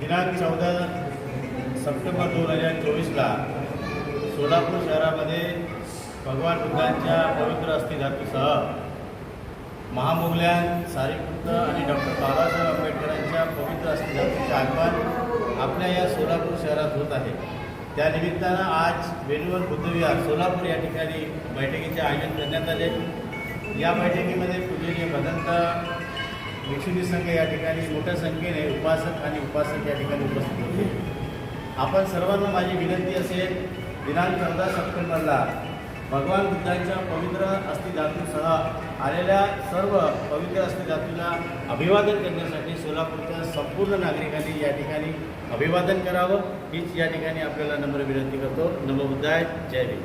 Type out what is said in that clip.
दिनांक चौदा सप्टेंबर दोन हजार चोवीसला सोलापूर शहरामध्ये भगवान बुद्धांच्या पवित्र अस्थिधातूसह महामौल्यान सारीपुत्र आणि डॉक्टर बाबासाहेब आंबेडकरांच्या पवित्र अस्थिधातूचे आगमन आपल्या या सोलापूर शहरात होत आहे. त्या निमित्तानं आज वेणूवर बुद्धविहार सोलापूर या ठिकाणी बैठकीचे आयोजन करण्यात आले. या बैठकीमध्ये पूजनीय भदंत भिक्षुनी संघ या ठिकाणी मोठ्या संख्येने उपासक आणि उपासक या ठिकाणी उपस्थित होते. आपण सर्वांना माझी विनंती असेल दिनांक चौदा सप्टेंबरला भगवान बुद्धांच्या पवित्र अस्थिधातूसह आलेल्या सर्व पवित्र अस्थिधातूला अभिवादन करण्यासाठी सोलापूरच्या संपूर्ण नागरिकांनी या ठिकाणी अभिवादन करावं हीच या ठिकाणी आपल्याला नम्र विनंती करतो. नमो बुद्धाय जय आहे?